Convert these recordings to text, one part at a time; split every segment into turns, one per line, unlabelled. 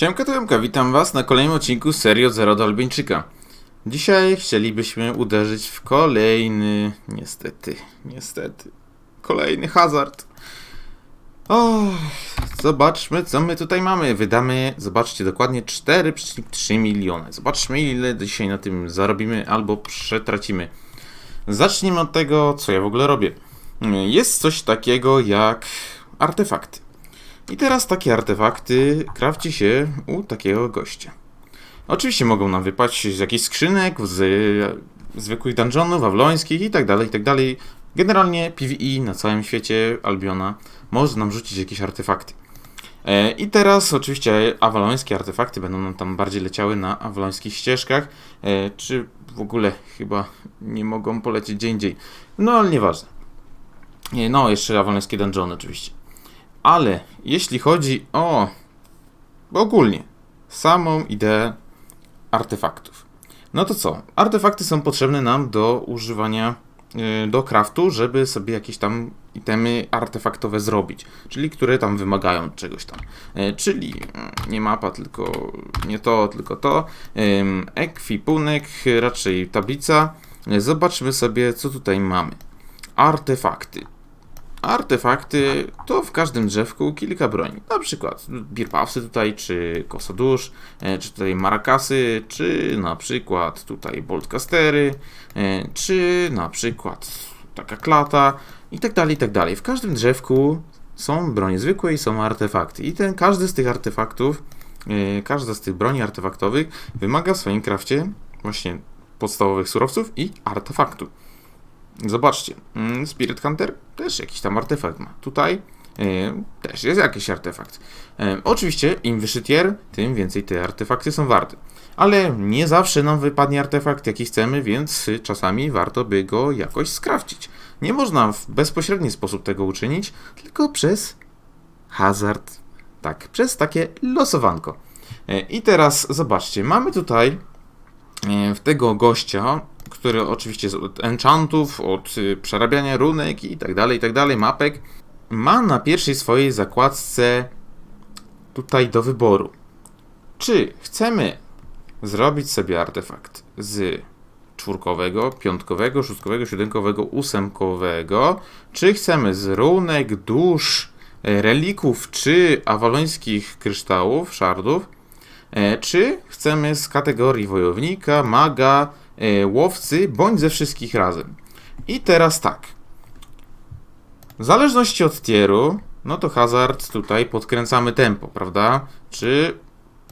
Siemka Tomka, witam was na kolejnym odcinku serii od Zero do Albańczyka. Dzisiaj chcielibyśmy uderzyć w kolejny, niestety, niestety, kolejny hazard. O, zobaczmy co my tutaj mamy. Wydamy, zobaczcie, dokładnie 4,3 miliony. Zobaczmy ile dzisiaj na tym zarobimy albo przetracimy. Zacznijmy od tego, co ja w ogóle robię. Jest coś takiego jak artefakty. I teraz takie artefakty krawci się u takiego gościa. Oczywiście mogą nam wypaść z jakichś skrzynek, z e, zwykłych dungeonów, awlońskich i tak dalej, i tak. Generalnie PvE na całym świecie Albiona może nam rzucić jakieś artefakty. E, I teraz oczywiście awalońskie artefakty będą nam tam bardziej leciały na awalońskich ścieżkach, e, czy w ogóle chyba nie mogą polecieć gdzie indziej. No ale nieważne. Nie, No, jeszcze awalońskie dungeony oczywiście. Ale jeśli chodzi o ogólnie samą ideę artefaktów, no to co? Artefakty są potrzebne nam do używania, yy, do craftu, żeby sobie jakieś tam itemy artefaktowe zrobić, czyli które tam wymagają czegoś tam. Yy, czyli yy, nie mapa, tylko nie to, tylko to. Ekwipunek, raczej tablica. Yy, Zobaczmy sobie, co tutaj mamy. Artefakty. Artefakty to w każdym drzewku kilka broni. Na przykład birpawsy tutaj, czy kosodusz, e, czy tutaj marakasy, czy na przykład tutaj boltcastery, e, czy na przykład taka klata i tak dalej, i tak dalej. W każdym drzewku są bronie zwykłe i są artefakty. I ten, każdy z tych artefaktów, e, każda z tych broni artefaktowych wymaga w swoim krafcie właśnie podstawowych surowców i artefaktu. Zobaczcie, mm, Spirit Hunter też jakiś tam artefakt ma. Tutaj e, też jest jakiś artefakt. E, oczywiście, im wyższy tier, tym więcej te artefakty są warte. Ale nie zawsze nam wypadnie artefakt, jaki chcemy, więc czasami warto by go jakoś skrawcić. Nie można w bezpośredni sposób tego uczynić, tylko przez hazard. Tak, przez takie losowanko. E, I teraz zobaczcie, mamy tutaj w tego gościa, który oczywiście jest od enchantów, od y, przerabiania runek i tak dalej, i tak dalej, mapek, ma na pierwszej swojej zakładce tutaj do wyboru. Czy chcemy zrobić sobie artefakt z czwórkowego, piątkowego, szóstkowego, siódemkowego, ósemkowego, czy chcemy z runek, dusz, e, relików czy awalońskich kryształów, szardów, e, czy chcemy z kategorii wojownika, maga, łowcy, bądź ze wszystkich razem. I teraz tak. W zależności od tieru, no to hazard tutaj podkręcamy tempo, prawda? Czy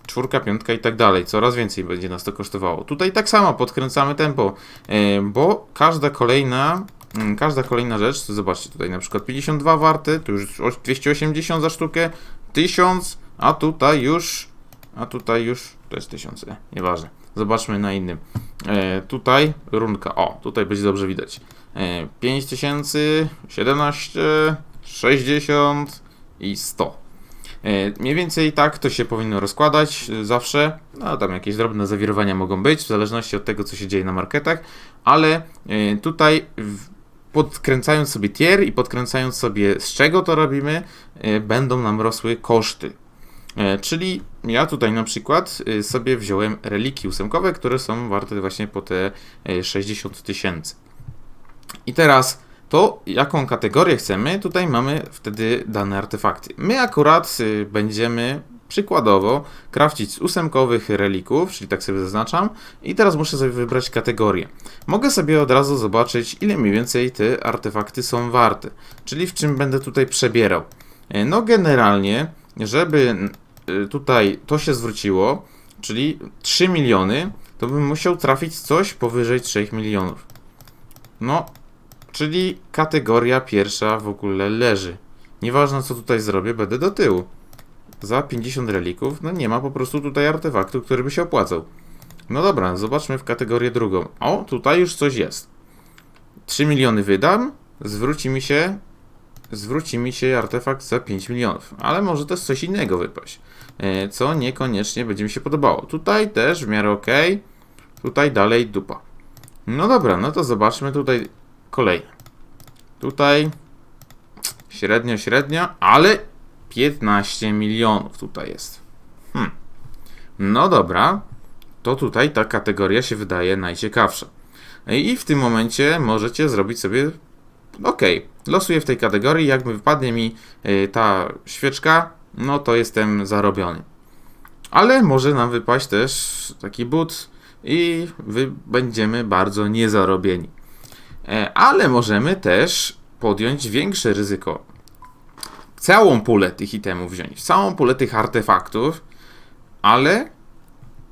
czwórka, piątka i tak dalej. Coraz więcej będzie nas to kosztowało. Tutaj tak samo podkręcamy tempo, e, bo każda kolejna, mm, każda kolejna rzecz, zobaczcie tutaj na przykład 52 warte, tu już oś- 280 za sztukę, 1000, a tutaj już, a tutaj już, to jest 1000, nie, nieważne. Zobaczmy na innym. E, tutaj runka, o, tutaj będzie dobrze widać. E, 5000, 17, 60 i 100. E, Mniej więcej tak to się powinno rozkładać e, zawsze. No tam jakieś drobne zawirowania mogą być, w zależności od tego, co się dzieje na marketach, ale e, tutaj w- podkręcając sobie tier i podkręcając sobie z czego to robimy, e, będą nam rosły koszty. E, Czyli ja tutaj na przykład e, sobie wziąłem reliki ósemkowe, które są warte właśnie po te e, 60 tysięcy. I teraz to, jaką kategorię chcemy, tutaj mamy wtedy dane artefakty. My akurat y, będziemy przykładowo krawcić z ósemkowych relików, czyli tak sobie zaznaczam, i teraz muszę sobie wybrać kategorię. Mogę sobie od razu zobaczyć, ile mniej więcej te artefakty są warte, czyli w czym będę tutaj przebierał. E, No generalnie, żeby y, tutaj to się zwróciło, czyli 3 miliony, to bym musiał trafić coś powyżej 3 milionów. No, Czyli kategoria pierwsza w ogóle leży. Nieważne co tutaj zrobię, będę do tyłu. Za 50 relików, no nie ma po prostu tutaj artefaktu, który by się opłacał. No dobra, zobaczmy w kategorię drugą. O, tutaj już coś jest. 3 miliony wydam, zwróci mi się zwróci mi się artefakt za 5 milionów. Ale może też coś innego wypaść, e, co niekoniecznie będzie mi się podobało. Tutaj też w miarę ok, tutaj dalej dupa. No dobra, no to zobaczmy tutaj kolejne. Tutaj średnio, średnio, ale 15 milionów tutaj jest. Hmm. No dobra, to tutaj ta kategoria się wydaje najciekawsza. I w tym momencie możecie zrobić sobie. Ok, losuję w tej kategorii. Jakby wypadnie mi y, ta świeczka, no to jestem zarobiony. Ale może nam wypaść też taki but i będziemy bardzo niezarobieni. E, Ale możemy też podjąć większe ryzyko. Całą pulę tych itemów wziąć, całą pulę tych artefaktów, ale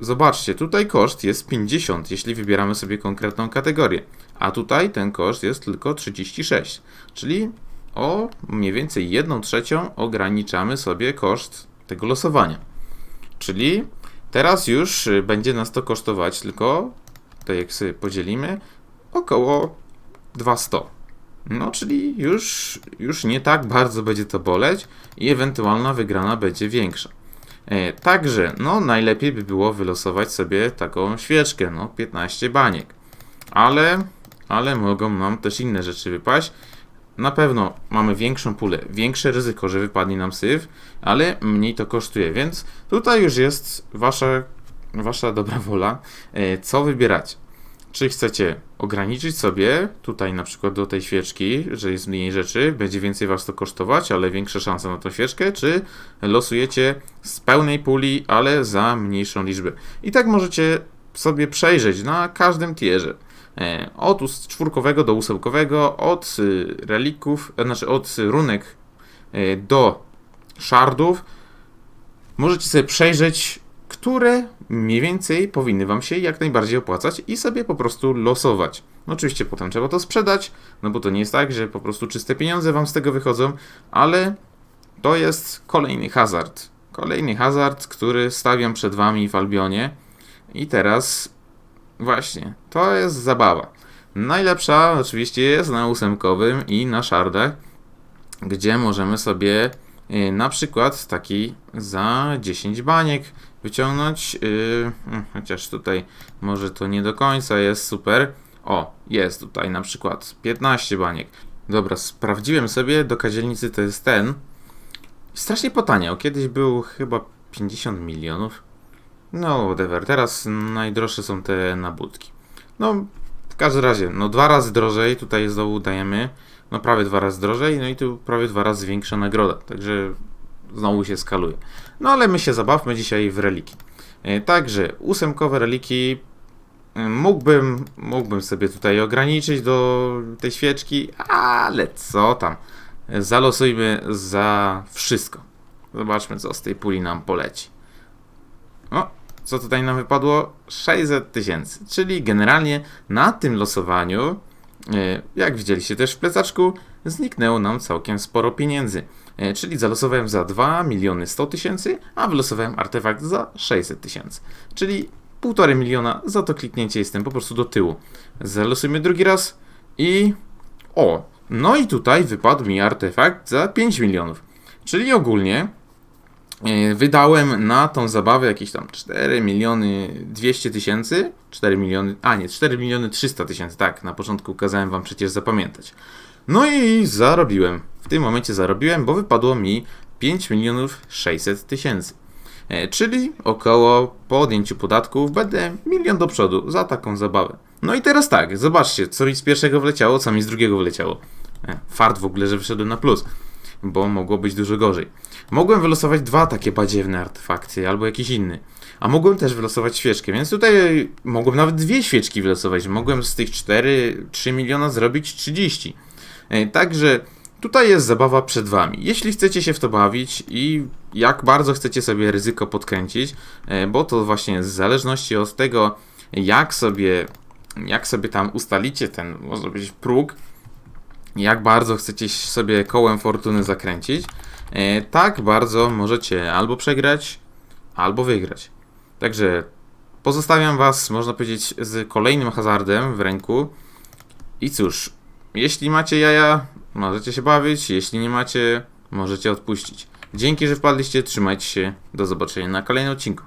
zobaczcie, tutaj koszt jest 50, jeśli wybieramy sobie konkretną kategorię, a tutaj ten koszt jest tylko 36, czyli o mniej więcej 1 trzecią ograniczamy sobie koszt tego losowania. Czyli teraz już y, będzie nas to kosztować tylko, to jak sobie podzielimy, około 200. No, czyli już, już nie tak bardzo będzie to boleć i ewentualna wygrana będzie większa. E, także, no, najlepiej by było wylosować sobie taką świeczkę, no, 15 baniek. Ale, ale mogą nam też inne rzeczy wypaść. Na pewno mamy większą pulę, większe ryzyko, że wypadnie nam syf, ale mniej to kosztuje, więc tutaj już jest wasza, wasza dobra wola, e, co wybierać. Czy chcecie ograniczyć sobie tutaj na przykład do tej świeczki, że jest mniej rzeczy, będzie więcej was to kosztować, ale większa szansa na tą świeczkę, czy losujecie z pełnej puli, ale za mniejszą liczbę. I tak możecie sobie przejrzeć na każdym tierze. E, Od czwórkowego do ósemkowego, od y, relików, e, znaczy od runek e, do szardów. Możecie sobie przejrzeć, które mniej więcej powinny Wam się jak najbardziej opłacać i sobie po prostu losować. No oczywiście potem trzeba to sprzedać, no bo to nie jest tak, że po prostu czyste pieniądze Wam z tego wychodzą, ale to jest kolejny hazard. Kolejny hazard, który stawiam przed Wami w Albionie. I teraz właśnie, to jest zabawa. Najlepsza oczywiście jest na ósemkowym i na szardach, gdzie możemy sobie na przykład taki za 10 baniek wyciągnąć, yy, mm, chociaż tutaj może to nie do końca jest super. O, jest tutaj na przykład 15 baniek. Dobra, sprawdziłem sobie, do kadzielnicy to jest ten. Strasznie potaniał, kiedyś był chyba 50 milionów. No, whatever, teraz najdroższe są te nabudki. No, w każdym razie, no dwa razy drożej, tutaj znowu dajemy, no prawie dwa razy drożej, no i tu prawie dwa razy większa nagroda, także znowu się skaluje. No ale my się zabawmy dzisiaj w reliki. E, Także ósemkowe reliki e, mógłbym, mógłbym sobie tutaj ograniczyć do tej świeczki, ale co tam. Zalosujmy za wszystko. Zobaczmy co z tej puli nam poleci. O, co tutaj nam wypadło? 600 tysięcy, czyli generalnie na tym losowaniu, e, jak widzieliście też w plecaczku, zniknęło nam całkiem sporo pieniędzy. E, Czyli zalosowałem za 2 miliony 100 tysięcy, a wylosowałem artefakt za 600 tysięcy. Czyli 1,5 miliona za to kliknięcie jestem po prostu do tyłu. Zalosujmy drugi raz i... O! No i tutaj wypadł mi artefakt za 5 milionów. Czyli ogólnie wydałem na tą zabawę jakieś tam 4 miliony 200 tysięcy, 4 miliony, a nie, 4 miliony 300 tysięcy, tak, na początku kazałem wam przecież zapamiętać. No i zarobiłem, w tym momencie zarobiłem, bo wypadło mi 5 milionów 600 tysięcy. E, Czyli około po odjęciu podatków będę milion do przodu za taką zabawę. No i teraz tak, zobaczcie, co mi z pierwszego wleciało, co mi z drugiego wleciało. E, Fart w ogóle, że wyszedłem na plus, bo mogło być dużo gorzej. Mogłem wylosować dwa takie badziewne artefakty, albo jakiś inny. A mogłem też wylosować świeczkę, więc tutaj mogłem nawet dwie świeczki wylosować. Mogłem z tych 4, 3 miliona zrobić 30. E, Także tutaj jest zabawa przed Wami. Jeśli chcecie się w to bawić i jak bardzo chcecie sobie ryzyko podkręcić, e, bo to właśnie w zależności od tego, jak sobie, jak sobie tam ustalicie ten, można powiedzieć, próg, jak bardzo chcecie sobie kołem fortuny zakręcić, e, tak bardzo możecie albo przegrać, albo wygrać. Także pozostawiam Was, można powiedzieć, z kolejnym hazardem w ręku. I cóż, jeśli macie jaja, możecie się bawić, jeśli nie macie, możecie odpuścić. Dzięki, że wpadliście, trzymajcie się, do zobaczenia na kolejnym odcinku.